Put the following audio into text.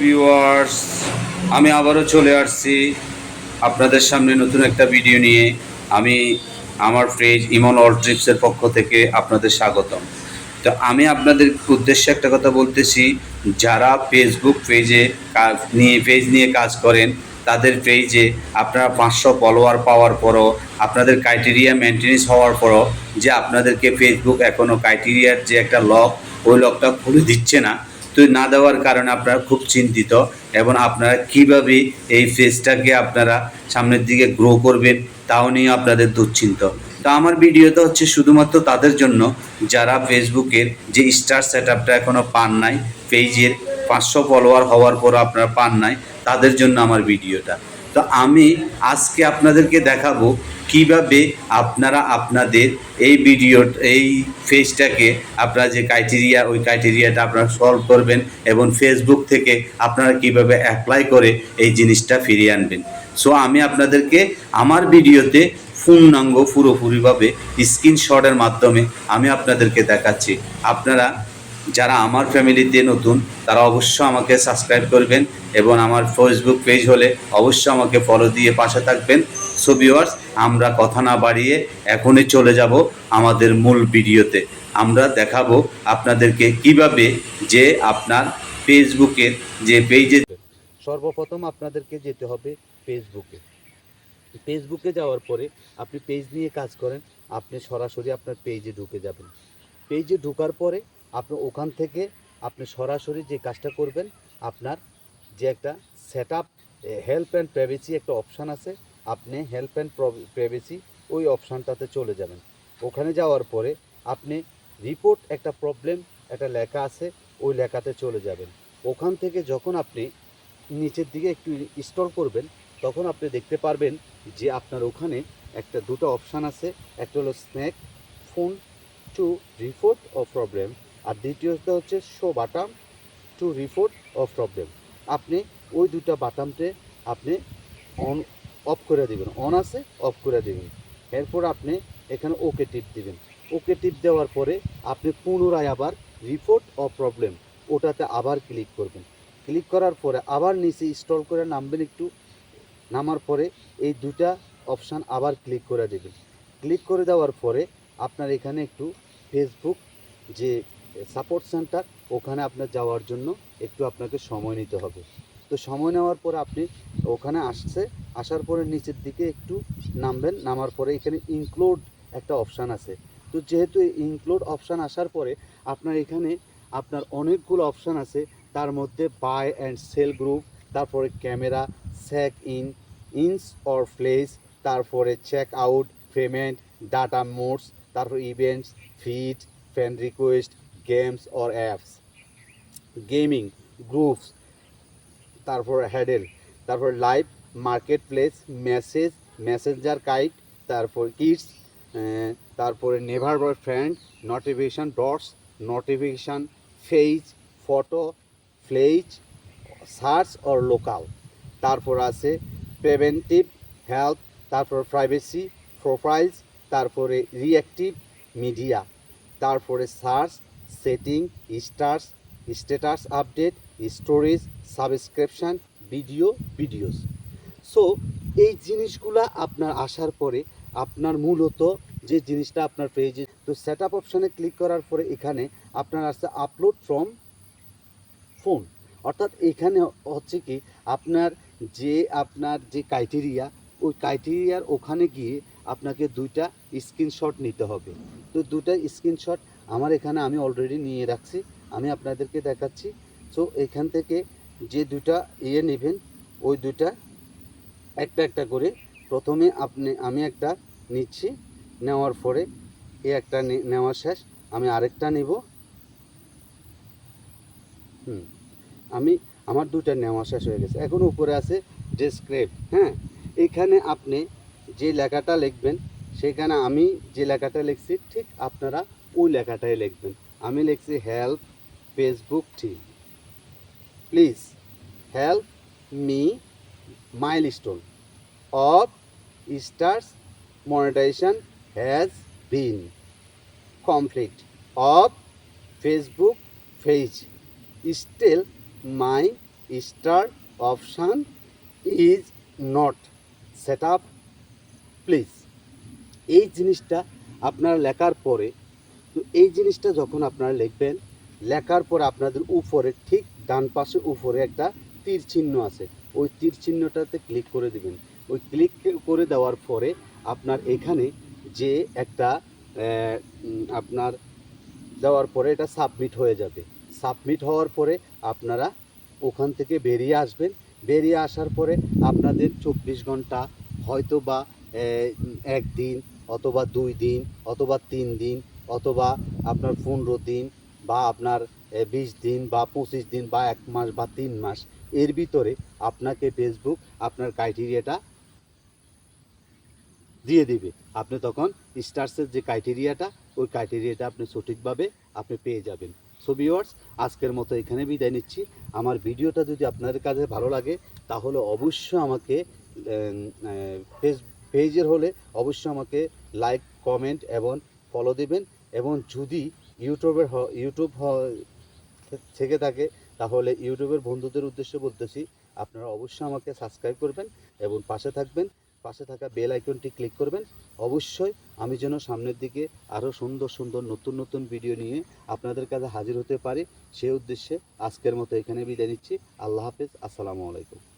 Viewers আমি আবারও চলে আসছি আপনাদের সামনে নতুন একটা ভিডিও নিয়ে। আমি আমার পেজ ইমন অল ট্রিপসের পক্ষ থেকে আপনাদের স্বাগতম। তো আমি আপনাদের উদ্দেশ্যে একটা কথা বলতেছি, যারা ফেসবুক পেজে কাজ নিয়ে পেজ নিয়ে কাজ করেন, তাদের পেজে আপনারা পাঁচশো ফলোয়ার পাওয়ার পরও, আপনাদের ক্রাইটেরিয়া মেনটেন্স হওয়ার পরও, যে আপনাদেরকে ফেসবুক এখনও ক্রাইটেরিয়ার যে একটা লক ওই লকটা খুলে দিচ্ছে না না দেওয়ার কারণে আপনারা খুব চিন্তিত এবং আপনারা কীভাবে এই ফেজটাকে আপনারা সামনের দিকে গ্রো করবেন, তাও নিয়ে আপনাদের দুশ্চিন্ত। তো আমার ভিডিওটা হচ্ছে শুধুমাত্র তাদের জন্য, যারা ফেসবুকের যে স্টার সেট আপটা এখনও পান নাই, পেজের পাঁচশো ফলোয়ার হওয়ার পর আপনারা পান নাই, তাদের জন্য আমার ভিডিওটা। তো আমি আজকে আপনাদেরকে দেখাবো কীভাবে আপনারা আপনাদের এই ভিডিও এই ফেজটাকে আপনারা যে ক্রাইটেরিয়া ওই ক্রাইটেরিয়াটা আপনারা সলভ করবেন এবং ফেসবুক থেকে আপনারা কীভাবে অ্যাপ্লাই করে এই জিনিসটা ফিরিয়ে আনবেন। সো আমি আপনাদেরকে আমার ভিডিওতে পূর্ণাঙ্গ, পুরোপুরিভাবে স্ক্রিনশটের মাধ্যমে আমি আপনাদেরকে দেখাচ্ছি। আপনারা যারা আমার ফ্যামিলিতে নতুন, তারা অবশ্য আমাকে সাবস্ক্রাইব করবেন এবং আমার ফেসবুক পেজ হলে অবশ্য আমাকে ফলো দিয়ে পাশে থাকবেন। সো ভিউয়ার্স আমরা কথা না বাড়িয়ে এখনই চলে যাব আমাদের মূল ভিডিওতে। আমরা দেখাবো আপনাদেরকে কীভাবে যে আপনার ফেসবুকের যে পেজে সর্বপ্রথম আপনাদেরকে যেতে হবে ফেসবুকে ফেসবুকে যাওয়ার পরে আপনি পেজ নিয়ে কাজ করেন, আপনি সরাসরি আপনার পেজে ঢুকে যাবেন। পেজে ঢোকার পরে আপনি ওখান থেকে আপনি সরাসরি যে কাজটা করবেন, আপনার যে একটা set up help and privacy একটা অপশান আছে, আপনি হেল্প অ্যান্ড প্রাইভেসি ওই অপশানটাতে চলে যাবেন। ওখানে যাওয়ার পরে আপনি রিপোর্ট একটা প্রবলেম একটা লেখা আছে, ওই লেখাতে চলে যাবেন। ওখান থেকে যখন আপনি নিচের দিকে একটু ইনস্টল করবেন, তখন আপনি দেখতে পারবেন যে আপনার ওখানে একটা দুটো অপশান আছে, একটা হলো shake phone to report of problem আর দ্বিতীয়টা হচ্ছে শো বাটাম টু রিপোর্ট অফ প্রবলেম আপনি ওই দুটা বাটামতে আপনি অন অফ করে দেবেন। অন আছে অফ করে দেবেন। এরপর আপনি এখানে ওকে টিপ দিবেন। ওকে টিপ দেওয়ার পরে আপনি পুনরায় আবার রিপোর্ট অফ প্রবলেম ওটাতে আবার ক্লিক করবেন। ক্লিক করার পরে আবার নিচে ইনস্টল করে নামবেন একটু। নামার পরে এই দুটা অপশান আবার ক্লিক করে দেবেন। ক্লিক করে দেওয়ার পরে আপনার এখানে একটু ফেসবুক যে সাপোর্ট সেন্টার ওখানে আপনার যাওয়ার জন্য একটু আপনাকে সময় নিতে হবে। তো সময় নেওয়ার পরে আপনি ওখানে আসছে, আসার পরে নিচের দিকে একটু নামবেন, নামার পরে এখানে ইনক্লুড একটা অপশান আছে। তো যেহেতু ইনক্লুড অপশান আসার পরে আপনার এখানে আপনার অনেকগুলো অপশান আছে, তার মধ্যে বাই অ্যান্ড সেল গ্রুপ তারপরে camera check in ins or place তারপরে check out payment data modes তারপর events feed fan request games or apps gaming groups তারপর হ্যাডেল তারপর live market place message messenger kite তারপর কিডস তারপরে nearby friend notification dots notification phase photo ফ্লেজ search or local তারপর আছে preventive health তারপর প্রাইভেসি প্রোফাইলস তারপরে রিঅ্যাক্টিভ মিডিয়া তারপরে search setting, stars, status update, storage, subscription, video, videos. So এই জিনিসগুলা আপনার আসার পরে আপনার মূলত যে জিনিসটা আপনার পেজে তো সেট আপ অপশানে ক্লিক করার পরে এখানে আপনার আসছে আপলোড ফ্রম ফোন অর্থাৎ এখানে হচ্ছে কি, আপনার যে আপনার যে ক্রাইটেরিয়া ওই ক্রাইটেরিয়ার ওখানে গিয়ে আপনাকে দুইটা স্ক্রিনশট নিতে হবে। তো দুটা স্ক্রিনশট আমার এখানে আমি অলরেডি নিয়ে রাখছি, আমি আপনাদেরকে দেখাচ্ছি। সো এখান থেকে যে দুটা ইয়ে নেবেন, ওই দুটা একটা একটা করে প্রথমে আপনি, আমি একটা নিচ্ছি, নেওয়ার পরে এ একটা নেওয়া শেষ, আমি আরেকটা নেব। হুম, আমি, আমার দুটা নেওয়া শেষ হয়ে গেছে। এখন উপরে আছে ডেসক্রাইব হ্যাঁ? এখানে আপনি যে লেখাটা লিখবেন, সেখানে আমি যে লেখাটা লিখছি, ঠিক আপনারা ওই লেখাটাই লিখবেন। আমি লিখছি help Facebook team please help me milestone of stars monetization has been complete of Facebook page. Still, my star option is not set up please এই জিনিসটা আপনার লেখার পরে তো এই জিনিসটা যখন আপনারা লিখবেন, লেখার পর আপনাদের উপরে ঠিক ডান পাশে উপরে একটা তীর চিহ্ন আছে। ওই তীর চিহ্নটাতে ক্লিক করে দিবেন। ওই ক্লিক করে দেওয়ার পরে আপনার এখানে যে একটা আপনার দেওয়ার পরে এটা সাবমিট হয়ে যাবে। সাবমিট হওয়ার পরে আপনারা ওখান থেকে বেরিয়ে আসবেন। বেরিয়ে আসার পরে আপনাদের চব্বিশ ঘণ্টা হয়তো বা একদিন অথবা দুই দিন অথবা তিন দিন অথবা আপনার পনেরো দিন বা আপনার বিশ দিন বা পঁচিশ দিন বা এক মাস বা তিন মাস এর ভিতরে আপনাকে ফেসবুক আপনার ক্রাইটেরিয়াটা দিয়ে দিবে। আপনি তখন স্টার্সের যে ক্রাইটেরিয়াটা ওই ক্রাইটেরিয়াটা আপনি সঠিকভাবে আপনি পেয়ে যাবেন। সো ভিউয়ার্স আজকের মতো এখানে বিদায় নিচ্ছি। আমার ভিডিওটা যদি আপনাদের কাছে ভালো লাগে, তাহলে অবশ্যই আমাকে ফেস, পেজের হলে অবশ্যই আমাকে লাইক কমেন্ট এবং ফলো দিবেন। এবং যদি ইউটিউবের ইউটিউব থেকে থাকে, তাহলে ইউটিউবের বন্ধুদের উদ্দেশ্যে বলতেছি, আপনারা অবশ্যই আমাকে সাবস্ক্রাইব করবেন এবং পাশে থাকবেন। পাশে থাকা বেল আইকনটি ক্লিক করবেন। অবশ্যই আমি যেন সামনের দিকে আরও সুন্দর সুন্দর, নতুন নতুন ভিডিও নিয়ে আপনাদের কাছে হাজির হতে পারি। সেই উদ্দেশ্যে আজকের মতো এখানে বিদায় নিচ্ছি। আল্লাহ হাফেজ। আসসালামু আলাইকুম।